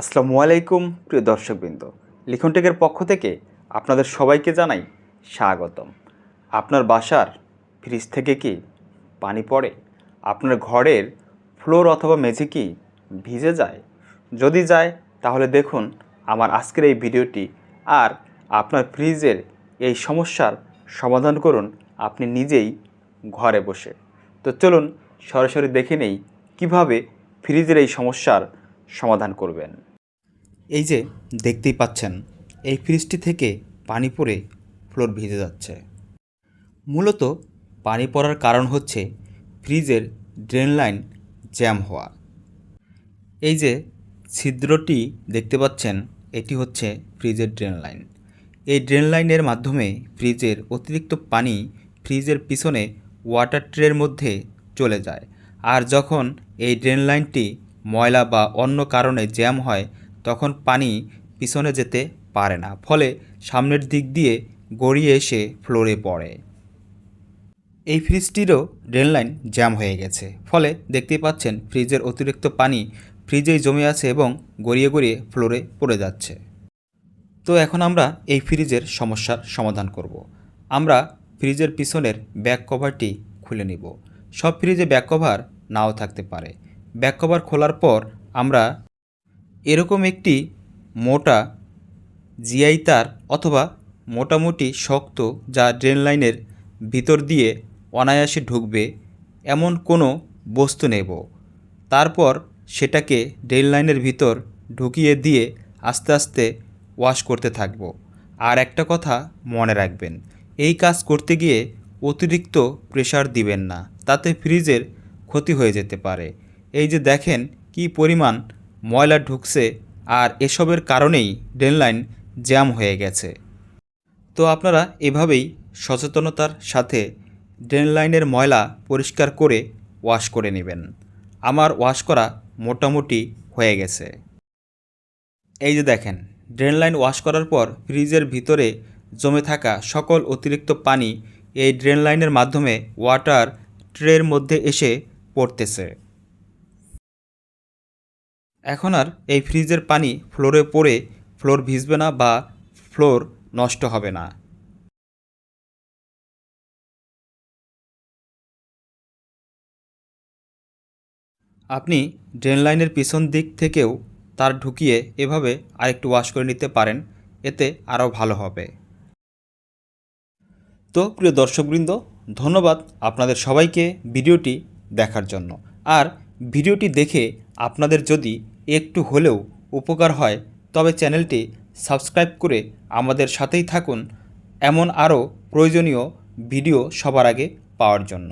আসসালামু আলাইকুম, প্রিয় দর্শকবৃন্দ। লিখন টেকের পক্ষ থেকে আপনাদের সবাইকে জানাই স্বাগতম। আপনার বাসার ফ্রিজ থেকে কি পানি পড়ে? আপনার ঘরের ফ্লোর অথবা মেঝে কি ভিজে যায়? যদি যায়, তাহলে দেখুন আমার আজকের এই ভিডিওটি আর আপনার ফ্রিজের এই সমস্যার সমাধান করুন আপনি নিজেই ঘরে বসে। তো চলুন সরাসরি দেখে নেই কীভাবে ফ্রিজের এই সমস্যার সমাধান করবেন। এই যে দেখতেই পাচ্ছেন, এই ফ্রিজটি থেকে পানি পড়ে ফ্লোর ভিজে যাচ্ছে। মূলত পানি পড়ার কারণ হচ্ছে ফ্রিজের ড্রেন লাইন জ্যাম হওয়া। এই যে ছিদ্রটি দেখতে পাচ্ছেন, এটি হচ্ছে ফ্রিজের ড্রেন লাইন। এই ড্রেন লাইনের মাধ্যমে ফ্রিজের অতিরিক্ত পানি ফ্রিজের পিছনে ওয়াটার ট্রের মধ্যে চলে যায়। আর যখন এই ড্রেন লাইনটি ময়লা বা অন্য কারণে জ্যাম হয় তখন পানি পিছনে যেতে পারে না, ফলে সামনের দিক দিয়ে গড়িয়ে এসে ফ্লোরে পড়ে। এই ফ্রিজটিরও ড্রেন লাইন জ্যাম হয়ে গেছে, ফলে দেখতেই পাচ্ছেন ফ্রিজের অতিরিক্ত পানি ফ্রিজেই জমে আছে এবং গড়িয়ে গড়িয়ে ফ্লোরে পড়ে যাচ্ছে। তো এখন আমরা এই ফ্রিজের সমস্যার সমাধান করব। আমরা ফ্রিজের পিছনের ব্যাক কভারটি খুলে নিব। সব ফ্রিজে ব্যাক কভার নাও থাকতে পারে। ব্যাক কভার খোলার পর আমরা এরকম একটি মোটা জিআই তার অথবা মোটামুটি শক্ত যা ড্রেন লাইনের ভিতর দিয়ে অনায়াসে ঢুকবে, এমন কোনো বস্তু নেব। তারপর সেটাকে ড্রেন লাইনের ভিতর ঢুকিয়ে দিয়ে আস্তে আস্তে ওয়াশ করতে থাকব। আর একটা কথা মনে রাখবেন, এই কাজ করতে গিয়ে অতিরিক্ত প্রেশার দিবেন না, তাতে ফ্রিজের ক্ষতি হয়ে যেতে পারে। এই যে দেখেন কি পরিমাণ ময়লা ঢুকছে আর এসবের কারণেই ড্রেন লাইন জ্যাম হয়ে গেছে। তো আপনারা এভাবেই সচেতনতার সাথে ড্রেন লাইনের ময়লা পরিষ্কার করে ওয়াশ করে নেবেন। আমার ওয়াশ করা মোটামুটি হয়ে গেছে। এই যে দেখেন ড্রেন লাইন ওয়াশ করার পর ফ্রিজের ভিতরে জমে থাকা সকল অতিরিক্ত পানি এই ড্রেন লাইনের মাধ্যমে ওয়াটার ট্রের মধ্যে এসে পড়তেছে। এখন আর এই ফ্রিজের পানি ফ্লোরে পড়ে ফ্লোর ভিজবে না বা ফ্লোর নষ্ট হবে না। আপনি ড্রেন লাইনের পিছন দিক থেকেও তার ঢুকিয়ে এভাবে আরেকটু ওয়াশ করে নিতে পারেন, এতে আরও ভালো হবে। তো প্রিয় দর্শকবৃন্দ, ধন্যবাদ আপনাদের সবাইকে ভিডিওটি দেখার জন্য। আর ভিডিওটি দেখে আপনাদের যদি একটু হলেও উপকার হয়, তবে চ্যানেলটি সাবস্ক্রাইব করে আমাদের সাথেই থাকুন। এমন আরও প্রয়োজনীয় ভিডিও সবার আগে পাওয়ার জন্য।